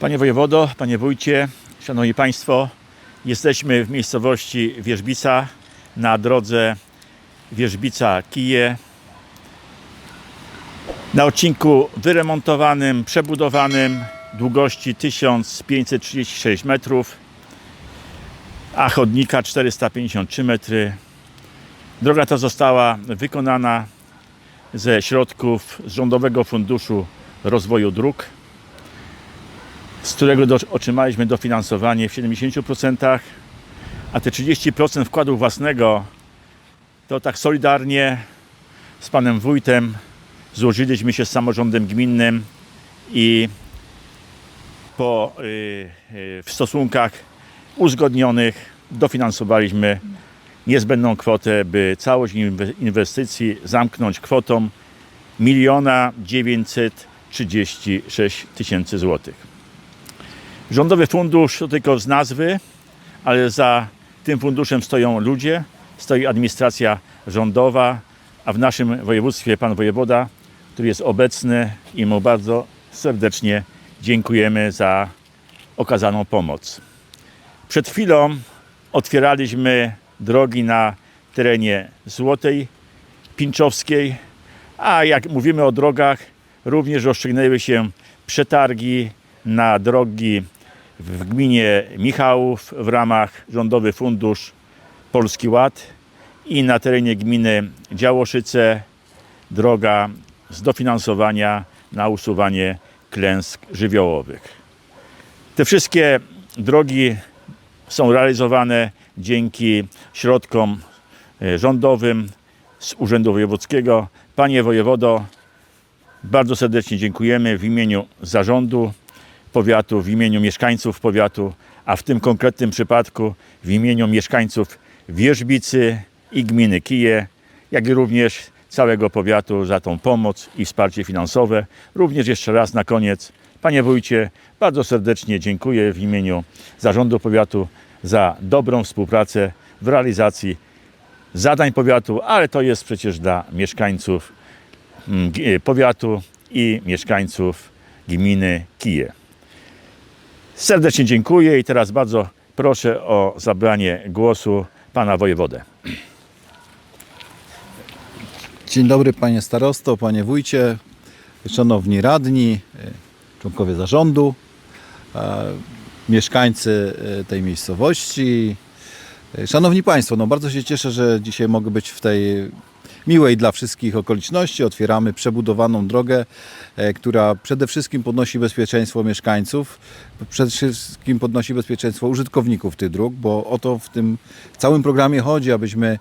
Panie wojewodo, panie wójcie, szanowni państwo, jesteśmy w miejscowości Wierzbica na drodze Wierzbica-Kije. Na odcinku wyremontowanym, przebudowanym długości 1536 metrów, a chodnika 453 metry. Droga ta została wykonana ze środków z Rządowego Funduszu Rozwoju Dróg z którego otrzymaliśmy dofinansowanie w 70%, a te 30% wkładu własnego to tak solidarnie z panem wójtem złożyliśmy się z samorządem gminnym i po, y, y, w stosunkach uzgodnionych dofinansowaliśmy niezbędną kwotę, by całość inwe- inwestycji zamknąć kwotą 1 936 tysięcy złotych. Rządowy fundusz to tylko z nazwy, ale za tym funduszem stoją ludzie, stoi administracja rządowa, a w naszym województwie pan wojewoda, który jest obecny i mu bardzo serdecznie dziękujemy za okazaną pomoc. Przed chwilą otwieraliśmy drogi na terenie Złotej Pinczowskiej, a jak mówimy o drogach, również rozstrzygnęły się przetargi na drogi w gminie Michałów w ramach Rządowy Fundusz Polski Ład i na terenie gminy Działoszyce droga z dofinansowania na usuwanie klęsk żywiołowych. Te wszystkie drogi są realizowane dzięki środkom e, rządowym z Urzędu Wojewódzkiego. Panie wojewodo, bardzo serdecznie dziękujemy w imieniu zarządu powiatu, w imieniu mieszkańców powiatu, a w tym konkretnym przypadku w imieniu mieszkańców Wierzbicy i gminy Kije, jak i również całego powiatu za tą pomoc i wsparcie finansowe. Również jeszcze raz na koniec, panie wójcie, bardzo serdecznie dziękuję w imieniu zarządu powiatu za dobrą współpracę w realizacji zadań powiatu, ale to jest przecież dla mieszkańców mm, powiatu i mieszkańców gminy Kije. Serdecznie dziękuję i teraz bardzo proszę o zabranie głosu pana wojewodę. Dzień dobry panie starosto, panie wójcie, szanowni radni, e, członkowie zarządu, e, mieszkańcy e, tej miejscowości. Szanowni Państwo, no bardzo się cieszę, że dzisiaj mogę być w tej miłej dla wszystkich okoliczności. Otwieramy przebudowaną drogę, e, która przede wszystkim podnosi bezpieczeństwo mieszkańców, przede wszystkim podnosi bezpieczeństwo użytkowników tych dróg, bo o to w tym całym programie chodzi, abyśmy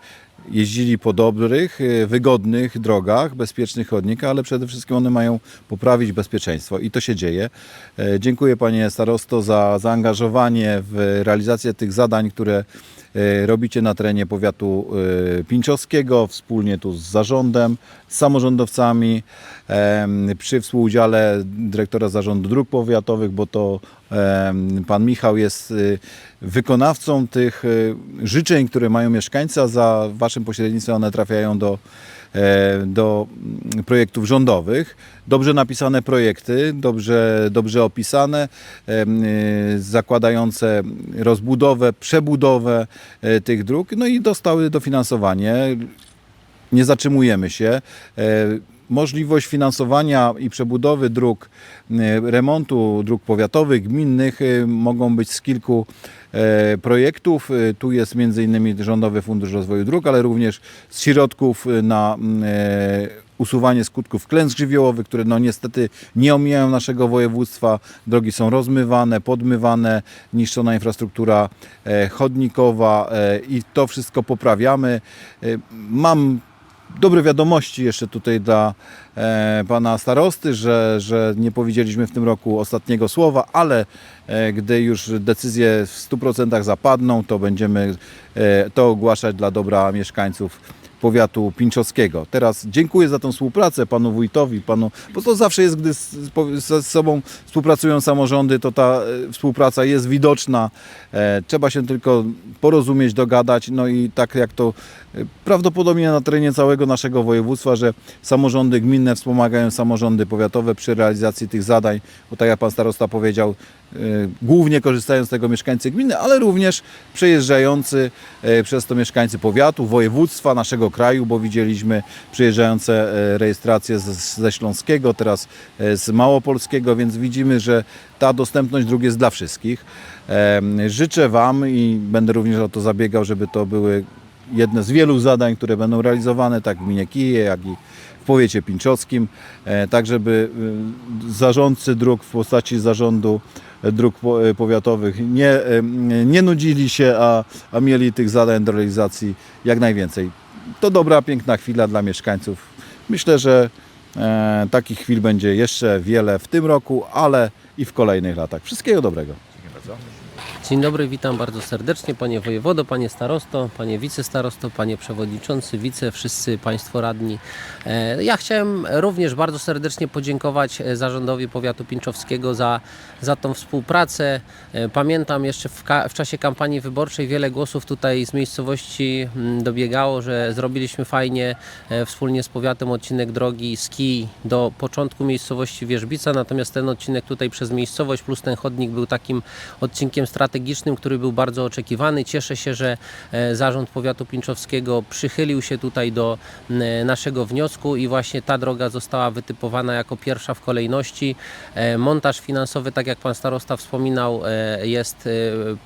jeździli po dobrych, e, wygodnych drogach, bezpiecznych chodnikach, ale przede wszystkim one mają poprawić bezpieczeństwo i to się dzieje. E, Dziękuję panie starosto za zaangażowanie w realizację tych zadań, które robicie na terenie powiatu e, pińczowskiego, wspólnie tu z zarządem, z samorządowcami, przy współudziale dyrektora zarządu dróg powiatowych, bo to pan Michał jest y, wykonawcą tych życzeń, które mają mieszkańcy, a za waszym pośrednictwem one trafiają do, e, do mm, projektów rządowych. Dobrze napisane projekty, dobrze, dobrze opisane, em, y, zakładające rozbudowę, przebudowę e, tych dróg, no i dostały dofinansowanie nie zatrzymujemy się. Możliwość finansowania i przebudowy dróg, e, remontu dróg powiatowych, gminnych e, mogą być z kilku e, projektów. E, Tu jest m.in. Rządowy Fundusz Rozwoju Dróg, ale również z środków na usuwanie skutków klęsk żywiołowych, które no niestety nie omijają naszego województwa. Drogi są rozmywane, podmywane, niszczona infrastruktura e, chodnikowa e, i to wszystko poprawiamy. Mam dobre wiadomości jeszcze tutaj dla e, pana starosty, że, że nie powiedzieliśmy w tym roku ostatniego słowa, ale e, gdy już decyzje w 100% zapadną, to będziemy e, to ogłaszać dla dobra mieszkańców powiatu pińczowskiego. Teraz dziękuję za tą współpracę panu wójtowi, panu, bo to zawsze jest, gdy ze sobą współpracują samorządy, to ta e, współpraca jest widoczna. E, trzeba się tylko porozumieć, dogadać, no i tak jak to e, prawdopodobnie na terenie całego naszego województwa, że samorządy gminne wspomagają samorządy powiatowe przy realizacji tych zadań, bo tak jak pan starosta powiedział, głównie korzystają z tego mieszkańcy gminy, ale również przejeżdżający e, przez to mieszkańcy powiatu, województwa, naszego kraju, bo widzieliśmy przyjeżdżające e, rejestracje ze Śląskiego, teraz e, z Małopolskiego, więc widzimy, że ta dostępność dróg jest dla wszystkich. E, Życzę Wam i będę również o to zabiegał, żeby to były jedne z wielu zadań, które będą realizowane, tak w gminie Kije, jak i w powiecie pińczowskim, e, tak żeby y, zarządcy dróg w postaci zarządu e, dróg e, powiatowych nie, e, nie nudzili się, a, a mieli tych zadań do realizacji jak najwięcej. To dobra, piękna chwila dla mieszkańców. Myślę, że e, takich chwil będzie jeszcze wiele w tym roku, ale i w kolejnych latach. Wszystkiego dobrego. Dzień dobry, witam bardzo serdecznie Panie Wojewodo, Panie Starosto, Panie Wicestarosto, Panie Przewodniczący, Wice, wszyscy Państwo radni. E, Ja chciałem również bardzo serdecznie podziękować e, Zarządowi Powiatu Pińczowskiego za, za tą współpracę. E, Pamiętam jeszcze w, w czasie kampanii wyborczej wiele głosów tutaj z miejscowości mm, dobiegało, że zrobiliśmy fajnie wspólnie z powiatem odcinek drogi z Kij do początku miejscowości Wierzbica, natomiast ten odcinek tutaj przez miejscowość plus ten chodnik był takim odcinkiem strategicznym, który był bardzo oczekiwany. Cieszę się, że e, Zarząd Powiatu Pińczowskiego przychylił się tutaj do m, naszego wniosku i właśnie ta droga została wytypowana jako pierwsza w kolejności. E, Montaż finansowy, tak jak Pan Starosta wspominał, e, jest e,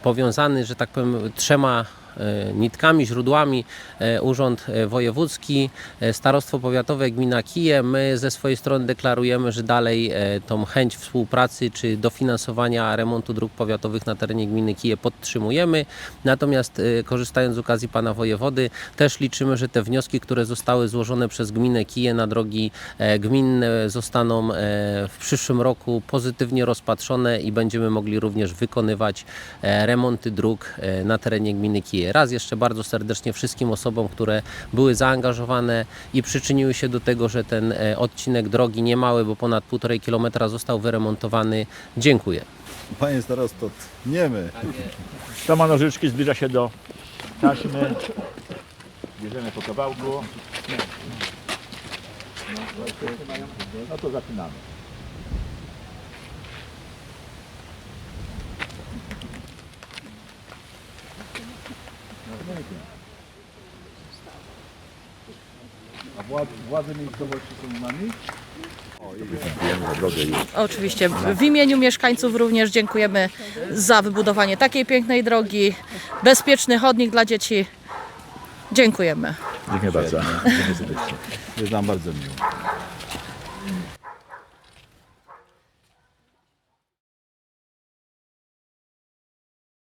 powiązany, że tak powiem, trzema e, nitkami, źródłami e, Urząd e, Wojewódzki, e, Starostwo Powiatowe Gmina Kije. My ze swojej strony deklarujemy, że dalej e, tą chęć współpracy czy dofinansowania remontu dróg powiatowych na terenie gminy Kije podtrzymujemy. Natomiast e, korzystając z okazji Pana Wojewody, też liczymy, że te wnioski, które zostały złożone przez gminę Kije na drogi e, gminne zostaną e, w przyszłym roku pozytywnie rozpatrzone i będziemy mogli również wykonywać e, remonty dróg e, na terenie gminy Kije. Raz jeszcze bardzo serdecznie wszystkim osobom, które były zaangażowane i przyczyniły się do tego, że ten e, odcinek drogi niemały, bo ponad 1,5 kilometra został wyremontowany. Dziękuję. Panie starosto, tniemy. To ma nożyczki, zbliża się do taśmy. Bierzemy po kawałku. No to zapinamy. A władze, władze miejscowości są z nami? Oczywiście w imieniu mieszkańców również dziękujemy za wybudowanie takiej pięknej drogi, bezpieczny chodnik dla dzieci. Dziękujemy. Dziękuję bardzo. Jest nam bardzo miło.